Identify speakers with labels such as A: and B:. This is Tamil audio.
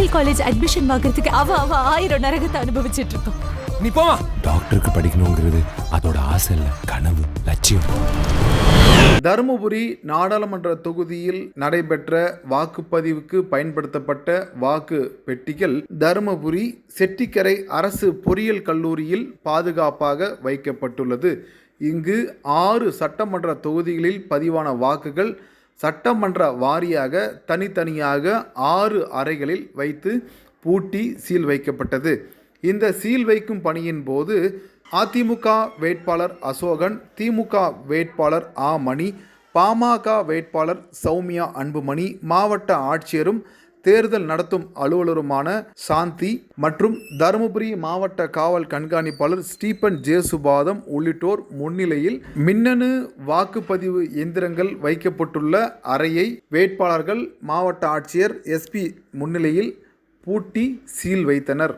A: மெடிக்கல் காலேஜ் அட்மிஷன் வாங்குறதுக்கு அவ அவ ஆயிரம் நரகத்தை அனுபவிச்சிட்டு இருக்கோம்
B: நீ போமா
C: டாக்டருக்கு படிக்கணுங்கிறது அதோட ஆசை இல்லை கனவு லட்சியம்.
D: தருமபுரி நாடாளுமன்ற தொகுதியில் நடைபெற்ற வாக்குப்பதிவுக்கு பயன்படுத்தப்பட்ட வாக்கு பெட்டிகள் தருமபுரி செட்டிக்கரை அரசு பொறியியல் கல்லூரியில் பாதுகாப்பாக வைக்கப்பட்டுள்ளது. இங்கு ஆறு சட்டமன்ற தொகுதிகளில் பதிவான வாக்குகள் சட்டமன்ற வாரியாக தனித்தனியாக ஆறு அறைகளில் வைத்து பூட்டி சீல் வைக்கப்பட்டது. இந்த சீல் வைக்கும் பணியின் போது அதிமுக வேட்பாளர் அசோகன் திமுக வேட்பாளர் ஆ மணி பாமக வேட்பாளர் சௌமியா அன்புமணி மாவட்ட ஆட்சியரும் தேர்தல் நடத்தும் அலுவலருமான சாந்தி மற்றும் தருமபுரி மாவட்ட காவல் கண்காணிப்பாளர் ஸ்டீபன் ஜேசுபாதம் உள்ளிட்டோர் முன்னிலையில் மின்னணு வாக்குப்பதிவு எந்திரங்கள் வைக்கப்பட்டுள்ள அறையை வேட்பாளர்கள் மாவட்ட ஆட்சியர் எஸ்பி முன்னிலையில் பூட்டி சீல் வைத்தனர்.